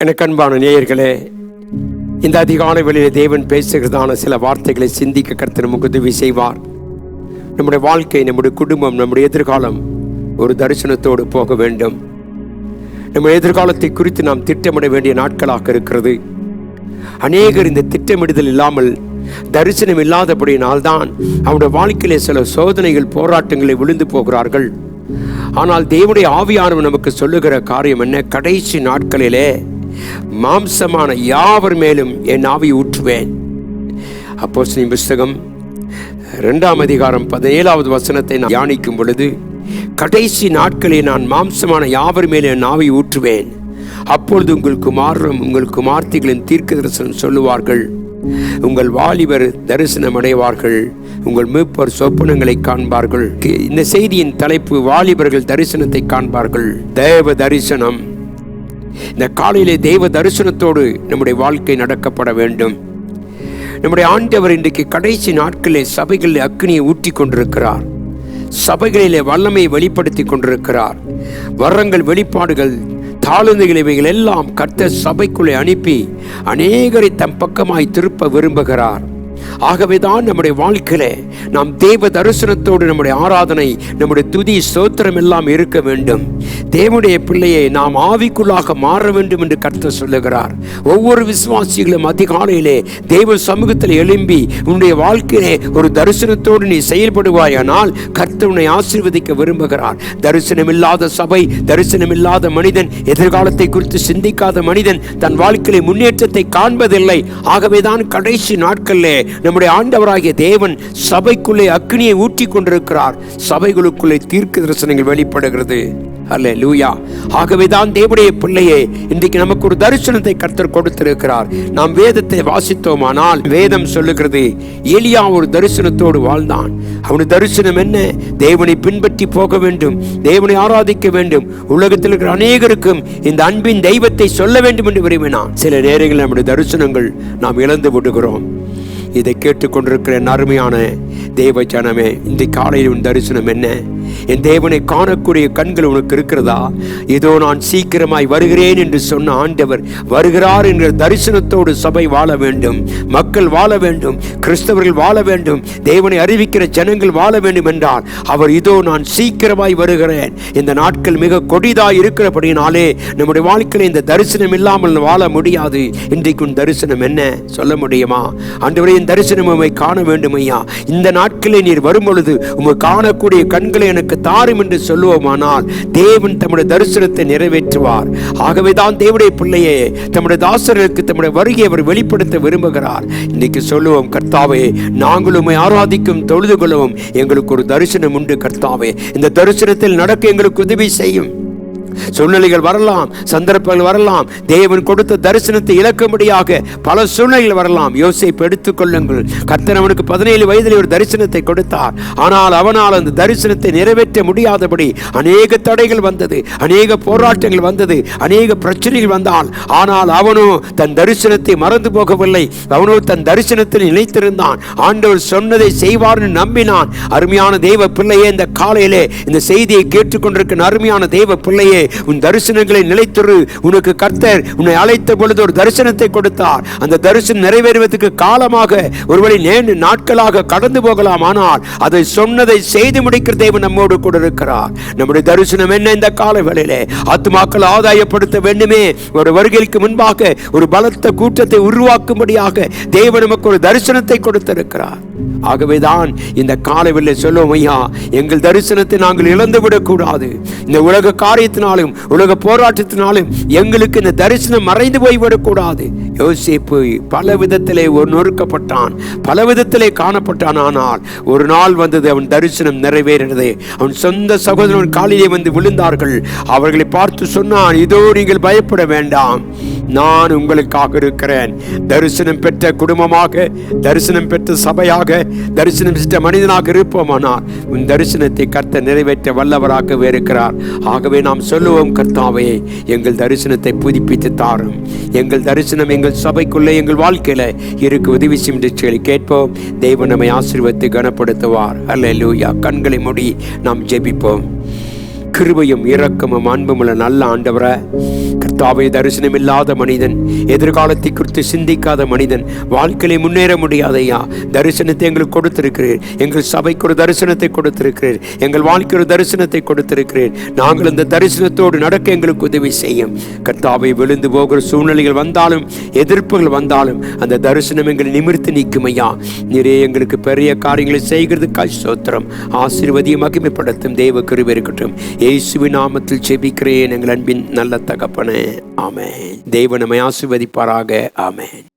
எனக்கு அன்பான நேயர்களே இந்த அதிகாலை வேளையிலே தேவன் பேசுகிறதான சில வார்த்தைகளை சிந்திக்க கர்த்தர் நமக்கு உதவி செய்வார். நம்முடைய வாழ்க்கை நம்முடைய குடும்பம் நம்முடைய எதிர்காலம் ஒரு தரிசனத்தோடு போக வேண்டும். நம்ம எதிர்காலத்தை குறித்து நாம் திட்டமிட வேண்டிய நாட்களாக இருக்கிறது. அநேகர் இந்த திட்டமிடுதல் இல்லாமல் தரிசனம் இல்லாதபடியினால்தான் அவருடைய வாழ்க்கையிலே சில சோதனைகள் போராட்டங்களை விழுந்து போகிறார்கள். ஆனால் தேவனுடைய ஆவியானவர் நமக்கு சொல்லுகிற காரியம் என்ன? கடைசி நாட்களிலே மாம்சமான யாவர் மேலும் என் ஆவி ஊற்றுவேன். அப்போ புஸ்தகம் ரெண்டாம் அதிகாரம் பதினேழாவது வசனத்தை நான் தியானிக்கும் பொழுது கடைசி நாட்களில் நான் மாம்சமான யாவர் மேலே என் ஆவி ஊற்றுவேன். அப்பொழுது உங்கள் குமாரரும் உங்கள் குமார்த்திகளின் தீர்க்க தரிசனம் சொல்லுவார்கள். உங்கள் வாலிபர் தரிசனம் அடைவார்கள். உங்கள் மீட்பர் சொப்பனங்களை காண்பார்கள். இந்த செய்தியின் தலைப்பு வாலிபர்கள் தரிசனத்தை காண்பார்கள். தேவ தரிசனம். இந்த காலையிலே தெய்வ தரிசனத்தோடு நம்முடைய வாழ்க்கை நடக்கப்பட வேண்டும். நம்முடைய ஆண்டவர் இன்றைக்கு கடைசி நாட்களிலே சபைகளில் அக்னியை ஊட்டி கொண்டிருக்கிறார். சபைகளிலே வல்லமையை வெளிப்படுத்தி கொண்டிருக்கிறார். வரங்கள் வெளிப்பாடுகள் தாளுந்துகள் இவைகள் எல்லாம் கர்த்த சபைக்குள்ளே அனுப்பி அநேகரை தம் பக்கமாய் திருப்ப விரும்புகிறார். ஆகவேதான் நம்முடைய வாழ்க்கையிலே நாம் தேவ தரிசனத்தோடு நம்முடைய ஆராதனை நம்முடைய துதி சோத்திரம் எல்லாம் இருக்க வேண்டும். தேவனுடைய பிள்ளையை நாம் ஆவிக்குள்ளாக மாற வேண்டும் என்று கருத்து சொல்லுகிறார். ஒவ்வொரு விசுவாசிகளும் அதிகாலையிலே தேவ சமூகத்தில் எழும்பி உன்னுடைய வாழ்க்கையிலே ஒரு தரிசனத்தோடு நீ செயல்படுவாயானால் கர்த்தவனை ஆசீர்வதிக்க விரும்புகிறார். தரிசனம் இல்லாத சபை தரிசனம் இல்லாத மனிதன் எதிர்காலத்தை குறித்து சிந்திக்காத மனிதன் தன் வாழ்க்கையிலே முன்னேற்றத்தை காண்பதில்லை. ஆகவேதான் கடைசி நாட்களிலே நம்முடைய ஆண்டவராகிய தேவன் சபைக்குள்ளே அக்னியை ஊற்றி கொண்டிருக்கிறார் சபைகளுக்குள்ளே தீர்க்க தரிசனங்கள் வெளிப்படுகிறது. அல்ல லூயா ஆகவேதான் தேவடைய பிள்ளையே இன்றைக்கு நமக்கு ஒரு தரிசனத்தை கர்த்தர் கொடுத்திருக்கிறார். நாம் வேதத்தை வாசித்தோமானால் வேதம் சொல்லுகிறது எலியா ஒரு தரிசனத்தோடு வாழ்ந்தான். அவனுடைய தரிசனம் என்ன? தேவனை பின்பற்றி போக வேண்டும் தேவனை ஆராதிக்க வேண்டும். உலகத்தில் இருக்கிற அநேகருக்கும் இந்த அன்பின் தெய்வத்தை சொல்ல வேண்டும் என்று விரும்பினான். சில நேரங்களில் நம்முடைய தரிசனங்கள் நாம் இழந்து விடுகிறோம். இதை கேட்டுக்கொண்டிருக்கிற என் தேவ ஜனமே இந்த காலையில் உன் தரிசனம் என்ன? என் தேவனை காணக்கூடிய கண்கள் உனக்கு இருக்கிறதா? இதோ நான் சீக்கிரமாய் வருகிறேன் என்று சொன்ன ஆண்டவர் வருகிறார் என்ற தரிசனத்தோடு சபை வாழ வேண்டும். மக்கள் வாழ வேண்டும். கிறிஸ்தவர்கள் வாழ வேண்டும். தேவனை அறிவிக்கிற ஜனங்கள் வாழ வேண்டும் என்றால் அவர் இதோ நான் சீக்கிரமாய் வருகிறேன். இந்த நாட்கள் மிக கொடிதாய் இருக்கிறபடினாலே நம்முடைய வாழ்க்கையில் இந்த தரிசனம் இல்லாமல் வாழ முடியாது. இன்றைக்கு உன் தரிசனம் என்ன? சொல்ல முடியுமா? ஆண்டவரே தரிசனம் காண வேண்டும் ஐயா. இந்த நாட்களே நீர் வரும்பொழுது உங்கள் காணக்கூடிய கண்களை எனக்கு தாரும் என்று சொல்லுவோமானால் தேவன் தம்முடைய தரிசனத்தை நிறைவேற்றுவார். ஆகவே தான் தேவனுடைய பிள்ளையே தம்முடைய தாசர்களுக்கு தம்முடைய வருகையை அவர் வெளிப்படுத்த விரும்புகிறார். இன்னைக்கு சொல்லுவோம் கர்த்தாவே நாங்களுமே ஆராதிக்கும் தொழுது கொள்ளவும். எங்களுக்கு ஒரு தரிசனம் உண்டு கர்த்தாவே. இந்த தரிசனத்தில் நடக்க எங்களுக்கு உதவி செய்யும். சூழ்நிலைகள் வரலாம் சந்தர்ப்பங்கள் வரலாம். தேவன் கொடுத்த தரிசனத்தை இழக்கும்படியாக பல சூழ்நிலைகள் வரலாம். யோசிப்பு எடுத்துக்கொள்ளுங்கள் கர்த்தர் அவனுக்கு பதினேழு வயதில் ஒரு தரிசனத்தை கொடுத்தார். ஆனால் அவனால் அந்த தரிசனத்தை நிறைவேற்ற முடியாதபடி அநேக தடைகள் வந்தது அநேக போராட்டங்கள் வந்தது அநேக பிரச்சனைகள் வந்தால் ஆனால் அவனோ தன் தரிசனத்தை மறந்து போகவில்லை. அவனோ தன் தரிசனத்தில் நிலைத்திருந்தான். ஆண்டவர் சொன்னதை செய்வார்னு நம்பினான். அருமையான தெய்வ பிள்ளையே இந்த காலையிலே இந்த செய்தியை கேட்டுக்கொண்டிருக்கிற அருமையான தெய்வ பிள்ளையே உன் தரிசனங்களை நிலைத்துரு. உனக்கு கர்த்தர் உன்னை அழைத்த பொழுது ஒரு தரிசனத்தை கொடுத்தார். அந்த தரிசனம் நிறைவேறுவதற்கு காலமாக ஒருவழி நேண்டு நாட்களாக கடந்து போகலாம். ஆனால் அதை சொன்னதை செய்து முடிக்கிற தேவன் நம்மோடு கூட இருக்கிறார். நம்முடைய தரிசனம் என்ன இந்த கால வேளையிலே ஆத்துமாக்கள் ஆதாயப்படுத்த வேண்டுமே. ஒரு வருகைக்கு முன்பாக ஒரு பலத்த கூட்டத்தை உருவாக்கும்படியாக தேவன் நமக்கு ஒரு தரிசனத்தை கொடுத்திருக்கிறார். ஆகவேதான் இந்த காலவெளியில் சொல்லுவோம் ஐயா எங்கள் தரிசனத்தை நாங்கள் இழந்து விடக்கூடாது இந்த உலக காரியத்தினால் காரியத்தினாலும் உலக போராட்டத்தினாலும் எங்களுக்கு இந்த தரிசனம் மறைந்து போய்விடக்கூடாது. யோசிப்பு பல விதத்திலே ஒரு நொறுக்கப்பட்டான் பல விதத்திலே காணப்பட்டான். ஆனால் ஒரு நாள் வந்தது அவன் தரிசனம் நிறைவேறினது. அவன் சொந்த சகோதரன் காலிலே வந்து விழுந்தார்கள். அவர்களை பார்த்து சொன்னான் இதோ நீங்கள் பயப்பட வேண்டாம். நான் உங்களுக்காக இருக்கிறேன். தரிசனம் பெற்ற குடும்பமாக தரிசனம் பெற்ற சபையாக தரிசனம் பெற்ற மனிதனாக இருப்போமானால் உன் தரிசனத்தை கர்த்த நிறைவேற்ற வல்லவராகவே இருக்கிறார். ஆகவே நாம் சொல்ல சொல்லுவோம் கர்த்தாவே. எங்கள் தரிசனத்தை புதுப்பித்து தாரும். எங்கள் தரிசனம் எங்கள் சபைக்குள்ளே எங்கள் வாழ்க்கையில் இருக்க உதவி செய்யும் கேட்போம். தெய்வம் நம்மை ஆசீர்வத்தை கனப்படுத்துவார். அல்ல லூயா கண்களை மூடி நாம் ஜெபிப்போம். கிருபையும் இரக்கமும் அன்புமுள்ள நல்ல ஆண்டவரை கர்த்தாவை தரிசனம் இல்லாத மனிதன் எதிர்காலத்தை குறித்து சிந்திக்காத மனிதன் வாழ்க்கையில முன்னேற முடியாத ஐயா தரிசனத்தை எங்களுக்கு கொடுத்திருக்கிறீர். எங்கள் சபைக்கு ஒரு தரிசனத்தை கொடுத்திருக்கிறீர். எங்கள் வாழ்க்கை ஒரு தரிசனத்தை கொடுத்திருக்கிறீர். நாங்கள் இந்த தரிசனத்தோடு நடக்க எங்களுக்கு உதவி செய்யும். கர்த்தாவை விழுந்து போகிற சூழ்நிலைகள் வந்தாலும் எதிர்ப்புகள் வந்தாலும் அந்த தரிசனம் எங்களை நிமிர்த்தி நிற்கும் ஐயா நிறைய எங்களுக்கு பெரிய காரியங்களை செய்கிறது சோத்திரம் ஆசீர்வதியை மகிமைப்படுத்தும். தேவ கிருபை இருக்கட்டும். இயேசுவின் நாமத்தில் செபிக்கிறேன் எங்கள் அன்பின் நல்ல தகப்பனே. ஆமேன். தெய்வ நம்மை ஆசிர்வதிப்பாராக. ஆமேன்.